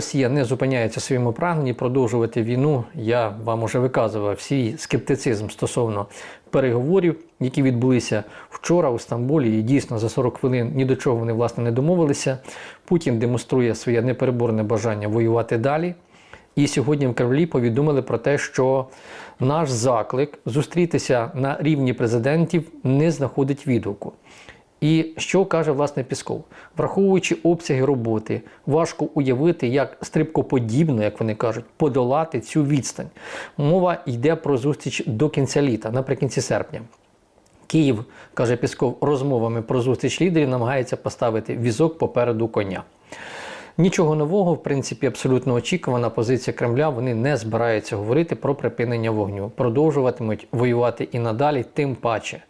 Росія не зупиняється в своєму прагненні продовжувати війну. Я вам уже виказував свій скептицизм стосовно переговорів, які відбулися вчора у Стамбулі. І дійсно за 40 хвилин ні до чого вони власне не домовилися. Путін демонструє своє непереборне бажання воювати далі. І сьогодні в Кремлі повідомили про те, що наш заклик зустрітися на рівні президентів не знаходить відгуку. І що каже власне Пісков? Враховуючи обсяги роботи, важко уявити, як стрибкоподібно, як вони кажуть, подолати цю відстань. Мова йде про зустріч до кінця літа, наприкінці серпня. Київ, каже Пісков, розмовами про зустріч лідерів намагається поставити візок попереду коня. Нічого нового, в принципі, абсолютно очікувана позиція Кремля. Вони не збираються говорити про припинення вогню, продовжуватимуть воювати і надалі, тим паче.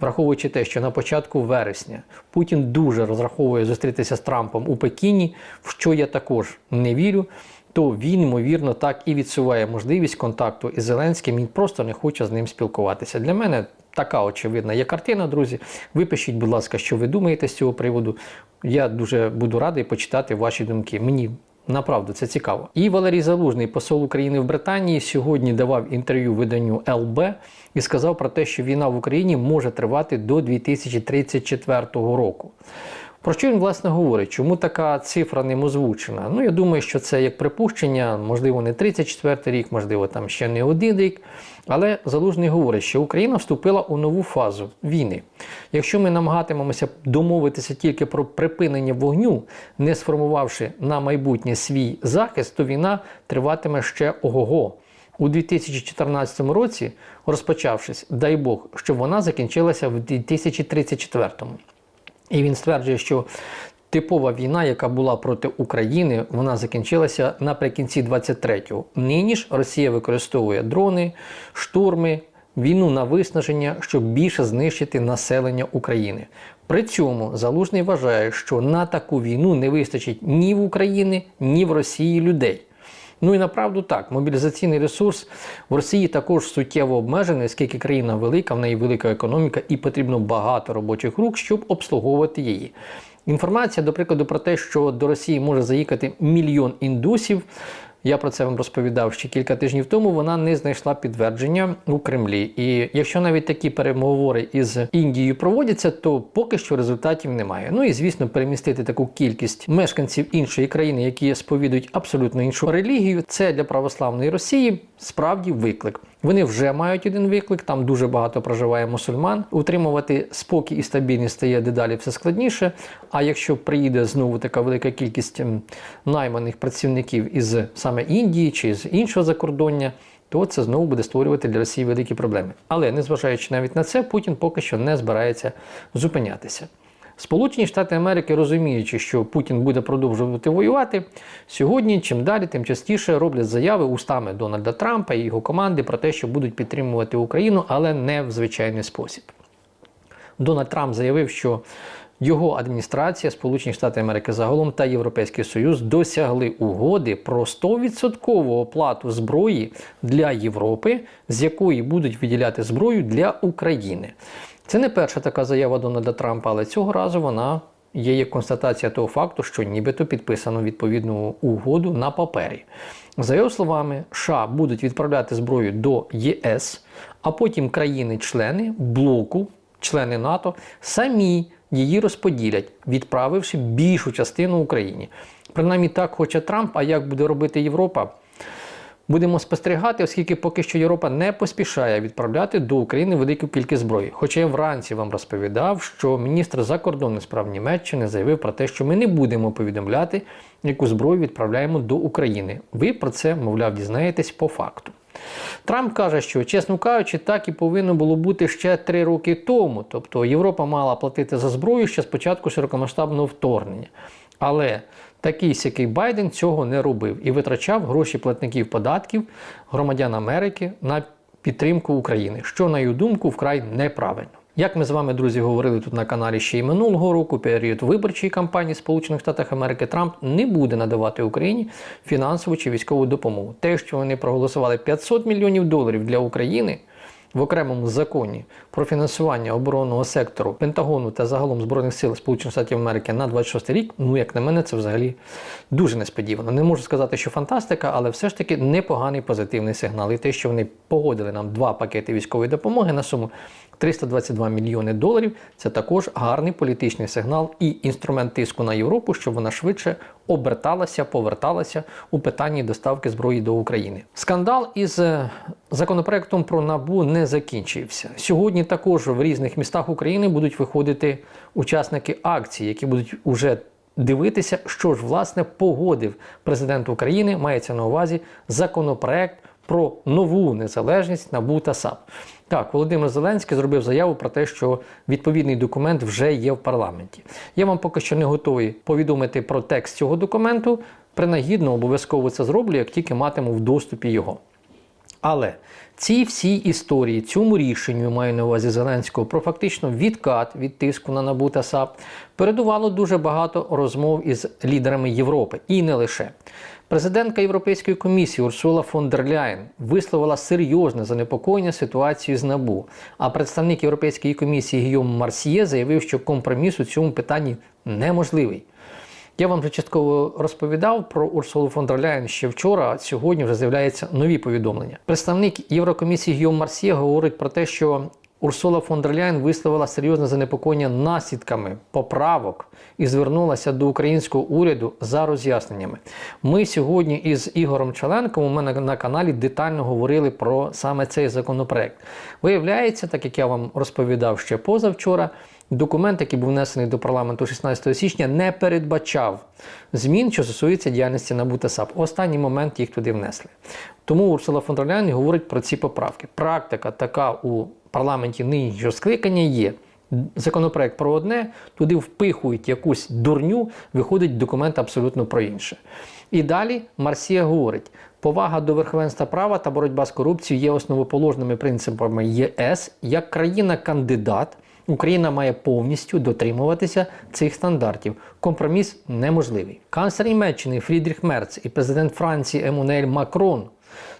Враховуючи те, що на початку вересня Путін дуже розраховує зустрітися з Трампом у Пекіні, в що я також не вірю. То він, ймовірно, так і відсуває можливість контакту із Зеленським. Він просто не хоче з ним спілкуватися. Для мене така очевидна є картина, друзі. Випишіть, будь ласка, що ви думаєте з цього приводу. Я дуже буду радий почитати ваші думки. Мені направду це цікаво. І Валерій Залужний, посол України в Британії, сьогодні давав інтерв'ю виданню ЛБ і сказав про те, що війна в Україні може тривати до 2034 року. Про що він власне говорить? Чому така цифра ним озвучена? Ну, я думаю, що це як припущення, можливо, не 34 рік, можливо, там ще не один рік. Але Залужний говорить, що Україна вступила у нову фазу війни. Якщо ми намагатимемося домовитися тільки про припинення вогню, не сформувавши на майбутнє свій захист, то війна триватиме ще ого-го. У 2014 році, розпочавшись, дай Бог, щоб вона закінчилася в 2034. І він стверджує, що типова війна, яка була проти України, вона закінчилася наприкінці 23-го. Нині ж Росія використовує дрони, штурми, війну на виснаження, щоб більше знищити населення України. При цьому Залужний вважає, що на таку війну не вистачить ні в Україні, ні в Росії людей. Ну і направду так, мобілізаційний ресурс в Росії також суттєво обмежений, оскільки країна велика, в неї велика економіка і потрібно багато робочих рук, щоб обслуговувати її. Інформація, до прикладу, про те, що до Росії може заїхати мільйон індусів. Я про це вам розповідав ще кілька тижнів тому. Вона не знайшла підтвердження у Кремлі. І якщо навіть такі переговори із Індією проводяться, то поки що результатів немає. Ну і звісно, перемістити таку кількість мешканців іншої країни, які сповідують абсолютно іншу релігію, це для православної Росії справді виклик. Вони вже мають один виклик, там дуже багато проживає мусульман. Утримувати спокій і стабільність стає дедалі все складніше. А якщо приїде знову така велика кількість найманих працівників із саме Індії чи з іншого закордоння, то це знову буде створювати для Росії великі проблеми. Але незважаючи навіть на це, Путін поки що не збирається зупинятися. Сполучені Штати Америки, розуміючи, що Путін буде продовжувати воювати, сьогодні чим далі, тим частіше роблять заяви устами Дональда Трампа і його команди про те, що будуть підтримувати Україну, але не в звичайний спосіб. Дональд Трамп заявив, що його адміністрація, Сполучені Штати Америки загалом та Європейський Союз досягли угоди про 100% оплату зброї для Європи, з якої будуть виділяти зброю для України. Це не перша така заява Дональда Трампа, але цього разу вона є як констатація того факту, що нібито підписано відповідну угоду на папері. За його словами, США будуть відправляти зброю до ЄС, а потім країни-члени блоку, члени НАТО, самі її розподілять, відправивши більшу частину Україні. Принаймні так хоче Трамп, а як буде робити Європа? Будемо спостерігати, оскільки поки що Європа не поспішає відправляти до України велику кількість зброї. Хоча я вранці вам розповідав, що міністр закордонних справ Німеччини заявив про те, що ми не будемо повідомляти, яку зброю відправляємо до України. Ви про це, мовляв, дізнаєтесь по факту. Трамп каже, що, чесно кажучи, так і повинно було бути ще три роки тому. Тобто Європа мала платити за зброю ще з початку широкомасштабного вторгнення. Але такий сякий Байден цього не робив і витрачав гроші платників податків громадян Америки на підтримку України, що, на його думку, вкрай неправильно. Як ми з вами, друзі, говорили тут на каналі ще й минулого року, період виборчої кампанії Сполучених Штатів Америки, Трамп не буде надавати Україні фінансову чи військову допомогу. Те, що вони проголосували 500 мільйонів доларів для України, в окремому законі про фінансування оборонного сектору Пентагону та загалом Збройних сил Сполучених Штатів Америки на 26 рік, ну як на мене, це взагалі дуже несподівано. Не можу сказати, що фантастика, але все ж таки непоганий позитивний сигнал. І те, що вони погодили нам два пакети військової допомоги на суму 322 мільйони доларів. Це також гарний політичний сигнал і інструмент тиску на Європу, щоб вона швидше оберталася, поверталася у питанні доставки зброї до України. Скандал із е, законопроектом про набу не закінчився. Сьогодні також в різних містах України будуть виходити учасники акції, які будуть уже дивитися, що ж власне погодив президент України. Мається на увазі законопроект про нову незалежність НАБУ та САП. Так, Володимир Зеленський зробив заяву про те, що відповідний документ вже є в парламенті. Я вам поки що не готовий повідомити про текст цього документу. Принагідно обов'язково це зроблю, як тільки матиму в доступі його. Але ці всі історії, цьому рішенню маю на увазі Зеленського про фактично відкат від тиску на НАБУ та САП передувало дуже багато розмов із лідерами Європи і не лише. Президентка Європейської комісії Урсула фон дер Ляєн висловила серйозне занепокоєння ситуацією з НАБУ. А представник Європейської комісії Гійом Марсьє заявив, що компроміс у цьому питанні неможливий. Я вам вже частково розповідав про Урсулу фон дер Ляєн ще вчора, а сьогодні вже з'являються нові повідомлення. Представник Єврокомісії Гіом Марсьє говорить про те, що Урсула фон дер Ляєн висловила серйозне занепокоєння наслідками поправок і звернулася до українського уряду за роз'ясненнями. Ми сьогодні із Ігорем Челенком у мене на каналі детально говорили про саме цей законопроект. Виявляється, так як я вам розповідав ще позавчора. Документ, який був внесений до парламенту 16 січня, не передбачав змін, що стосується діяльності НАБУ та САП. Останній момент їх туди внесли. Тому Урсула фон дер говорить про ці поправки. Практика така у парламенті нинішнього скликання є. Законопроект про одне, туди впихують якусь дурню, виходить документ абсолютно про інше. І далі Марсія говорить: повага до верховенства права та боротьба з корупцією є основоположними принципами ЄС як країна-кандидат. Україна має повністю дотримуватися цих стандартів. Компроміс неможливий. Канцлер Німеччини Фрідріх Мерц і президент Франції Еммануель Макрон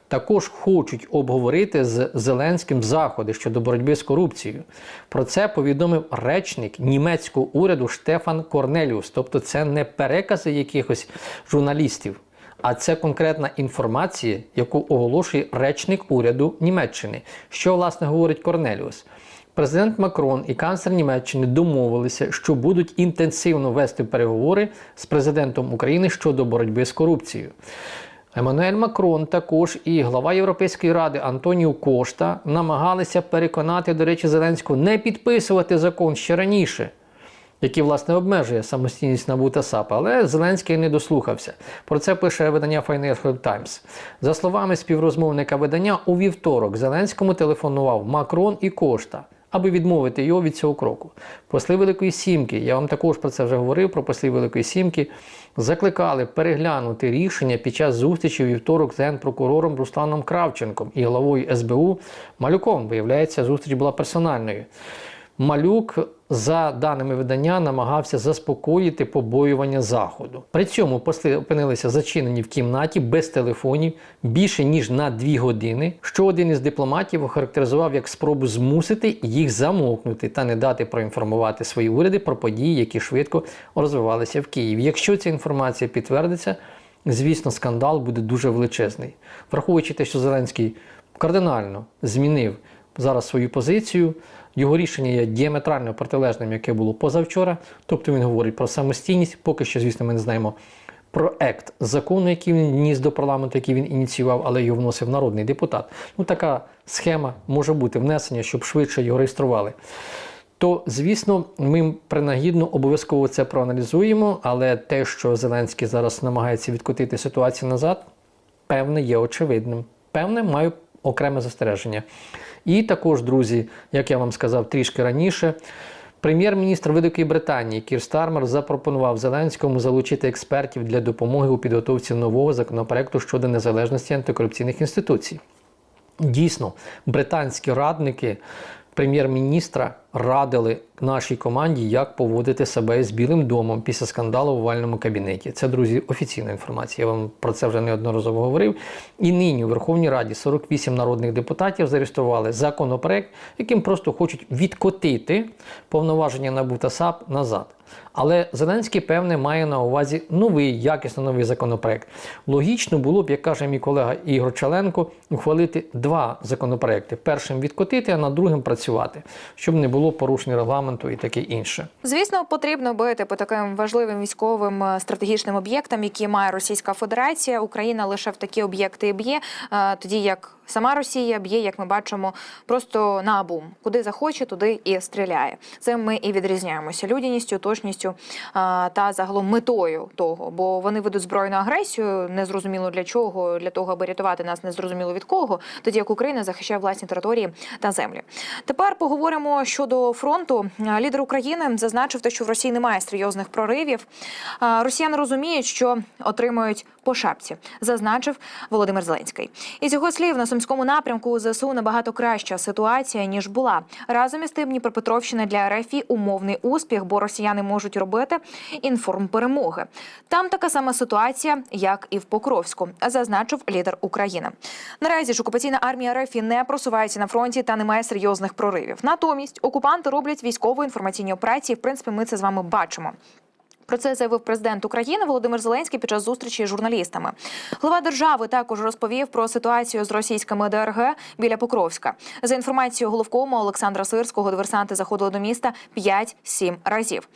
також хочуть обговорити з Зеленським заходи щодо боротьби з корупцією. Про це повідомив речник німецького уряду Штефан Корнеліус. Тобто, це не перекази якихось журналістів. А це конкретна інформація, яку оголошує речник уряду Німеччини. Що власне говорить Корнеліус? Президент Макрон і канцлер Німеччини домовилися, що будуть інтенсивно вести переговори з президентом України щодо боротьби з корупцією. Еммануель Макрон також і глава Європейської ради Антоніо Кошта намагалися переконати, до речі, Зеленського не підписувати закон ще раніше, який, власне, обмежує самостійність НАБУ та САП, але Зеленський не дослухався. Про це пише видання Financial Times. За словами співрозмовника видання, у вівторок Зеленському телефонував Макрон і Кошта аби відмовити його від цього кроку. Посли Великої Сімки, я вам також про це вже говорив, про послів Великої Сімки, закликали переглянути рішення під час зустрічі вівторок з генпрокурором Русланом Кравченком і головою СБУ Малюком. Виявляється, зустріч була персональною. Малюк, за даними видання, намагався заспокоїти побоювання заходу. При цьому посли опинилися зачинені в кімнаті без телефонів більше ніж на дві години. Що один із дипломатів охарактеризував як спробу змусити їх замовкнути та не дати проінформувати свої уряди про події, які швидко розвивалися в Києві. Якщо ця інформація підтвердиться, звісно, скандал буде дуже величезний, враховуючи те, що Зеленський кардинально змінив зараз свою позицію. Його рішення є діаметрально протилежним, яке було позавчора. Тобто він говорить про самостійність. Поки що, звісно, ми не знаємо проект закону, який він вніс до парламенту, який він ініціював, але його вносив народний депутат. Ну, така схема може бути внесення, щоб швидше його реєстрували. То, звісно, ми принагідно обов'язково це проаналізуємо, але те, що Зеленський зараз намагається відкотити ситуацію назад, певне, є очевидним. Певне, маю окреме застереження. І також, друзі, як я вам сказав трішки раніше, прем'єр-міністр Великої Британії Кір Стармер запропонував Зеленському залучити експертів для допомоги у підготовці нового законопроекту щодо незалежності антикорупційних інституцій. Дійсно, британські радники прем'єр-міністра радили нашій команді, як поводити себе з Білим домом після скандалу в овальному кабінеті. Це, друзі, офіційна інформація. Я вам про це вже неодноразово говорив. І нині у Верховній Раді 48 народних депутатів зареєстрували законопроект, яким просто хочуть відкотити повноваження НАБУ та САП назад. Але Зеленський, певне, має на увазі новий, якісно новий законопроект. Логічно було б, як каже мій колега Ігор Чаленко, ухвалити два законопроекти: першим відкотити, а над другим працювати, щоб не було порушень регламенту і таке інше. Звісно, потрібно бити по таким важливим військовим е, стратегічним об'єктам, які має Російська Федерація. Україна лише в такі об'єкти б'є, е, тоді як сама Росія б'є, як ми бачимо, просто на бум. Куди захоче, туди і стріляє. Цим ми і відрізняємося людяністю, точністю е, та загалом метою того, бо вони ведуть збройну агресію, незрозуміло для чого, для того, аби рятувати нас незрозуміло від кого, тоді як Україна захищає власні території та землі. Тепер поговоримо щодо фронту. Е, Лідер України зазначив, те, що в Росії немає серйозних проривів. Е, Росіяни розуміють, що отримують по шапці, зазначив Володимир Зеленський. Із його слів на сумському напрямку у ЗСУ набагато краща ситуація ніж була. Разом із тим, Дніпропетровщина для РФ – умовний успіх, бо росіяни можуть робити інформ перемоги. Там така сама ситуація, як і в Покровську, зазначив лідер України. Наразі ж окупаційна армія РФ не просувається на фронті та немає серйозних проривів. Натомість окупанти роблять військово-інформаційні операції. В принципі, ми це з вами бачимо. Про це заявив президент України Володимир Зеленський під час зустрічі з журналістами. Глава держави також розповів про ситуацію з російськими ДРГ біля Покровська. За інформацією головкому Олександра Сирського, диверсанти заходили до міста 5-7 разів.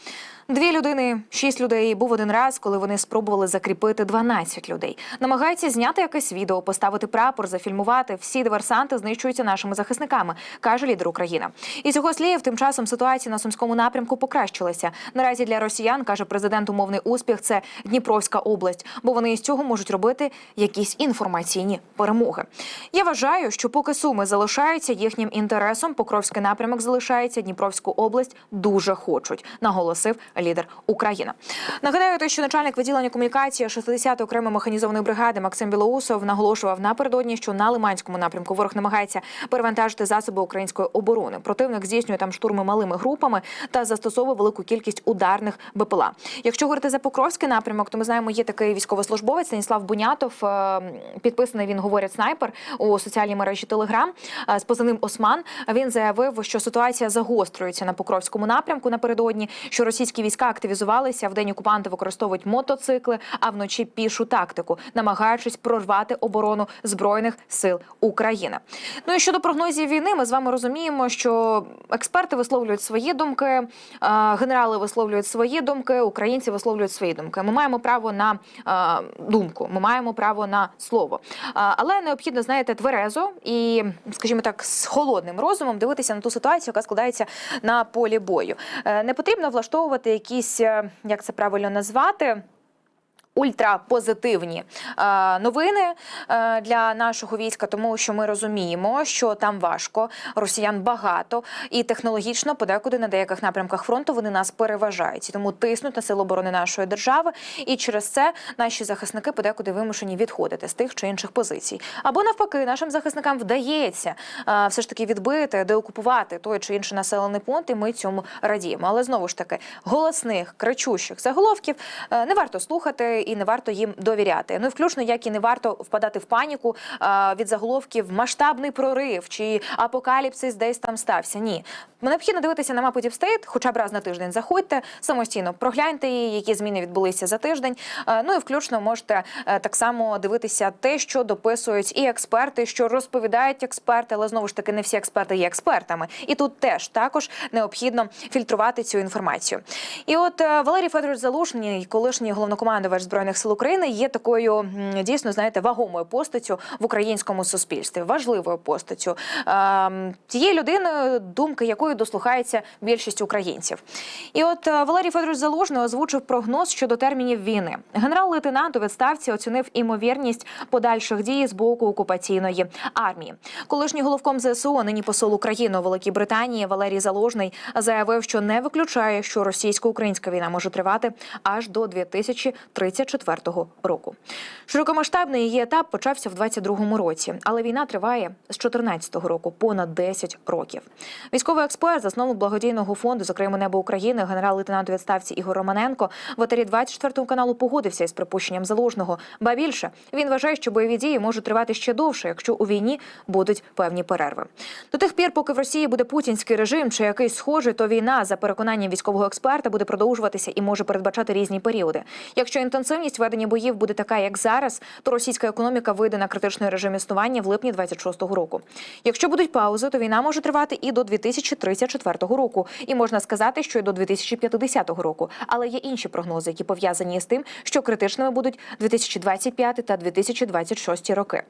Дві людини, шість людей. Був один раз, коли вони спробували закріпити 12 людей. Намагаються зняти якесь відео, поставити прапор, зафільмувати. Всі диверсанти знищуються нашими захисниками, каже лідер України. Із його слів, тим часом ситуація на сумському напрямку покращилася. Наразі для росіян каже президент, умовний успіх це Дніпровська область, бо вони із цього можуть робити якісь інформаційні перемоги. Я вважаю, що поки суми залишаються їхнім інтересом, Покровський напрямок залишається. Дніпровську область дуже хочуть, наголосив лідер України. Нагадаю, те, що начальник відділення комунікації 60-ї окремої механізованої бригади Максим Білоусов наголошував напередодні, що на Лиманському напрямку ворог намагається перевантажити засоби української оборони. Противник здійснює там штурми малими групами та застосовує велику кількість ударних БПЛА. Якщо говорити за Покровський напрямок, то ми знаємо, є такий військовослужбовець Станіслав Бунятов. е, Підписаний він говорять снайпер у соціальній мережі Телеграм е, з позивним Осман. Він заявив, що ситуація загострюється на Покровському напрямку напередодні, що російські війська активізувалися. В день окупанти використовують мотоцикли, а вночі пішу тактику, намагаючись прорвати оборону збройних сил України. Ну і щодо прогнозів війни, ми з вами розуміємо, що експерти висловлюють свої думки, е, генерали висловлюють свої думки, українці висловлюють свої думки. Ми маємо право на е, думку, ми маємо право на слово. Е, Але необхідно, знаєте, тверезо і, скажімо так, з холодним розумом дивитися на ту ситуацію, яка складається на полі бою. Не потрібно влаштовувати якісь, е, як це правильно назвати. Ультрапозитивні е, новини е, для нашого війська, тому що ми розуміємо, що там важко, росіян багато, і технологічно подекуди на деяких напрямках фронту вони нас переважають. І Тому тиснуть на силу оборони нашої держави, і через це наші захисники подекуди вимушені відходити з тих чи інших позицій. Або навпаки, нашим захисникам вдається е, все ж таки відбити, деокупувати той чи інший населений пункт, і ми цьому радіємо. Але знову ж таки, голосних, кричущих заголовків не варто слухати і не варто їм довіряти. Ну і включно, як і не варто впадати в паніку е, від заголовків масштабний прорив чи апокаліпсис десь там стався. Ні, необхідно дивитися на мапу Діпстейт, хоча б раз на тиждень заходьте самостійно, прогляньте її, які зміни відбулися за тиждень. Е, Ну і включно можете е, так само дивитися те, що дописують і експерти, що розповідають експерти, але знову ж таки не всі експерти є експертами. І тут теж також необхідно фільтрувати цю інформацію. І от е, Валерій Федорович Залужний, колишній головнокомандувач збройних сил України, є такою дійсно, знаєте, вагомою постаттю в українському суспільстві, важливою постаттю ем, тієї людини, думки якої дослухається більшість українців. І от е, Валерій Федорович Залужний озвучив прогноз щодо термінів війни. Генерал-лейтенант у відставці оцінив імовірність подальших дій з боку окупаційної армії. Колишній головком ЗСУ, нині посол України у Великій Британії Валерій Залужний заявив, що не виключає, що російсько-українська війна може тривати аж до 2034 року. Широкомасштабний її етап почався в 22-му році, але війна триває з 14-го року, понад 10 років. Військовий експерт експерт, засновник благодійного фонду, зокрема небо України, генерал-лейтенант у відставці Ігор Романенко, в етері 24 каналу погодився із припущенням залужного. Ба більше він вважає, що бойові дії можуть тривати ще довше, якщо у війні будуть певні перерви. До тих пір, поки в Росії буде путінський режим чи якийсь схожий, то війна за переконанням військового експерта буде продовжуватися і може передбачати різні періоди. Якщо інтенсивність ведення боїв буде така, як зараз, то російська економіка вийде на критичний режим існування в липні 26-го року. Якщо будуть паузи, то війна може тривати і до 2034 року, і можна сказати, що й до 2050 року. Але є інші прогнози, які пов'язані з тим, що критичними будуть 2025 та 2026 роки.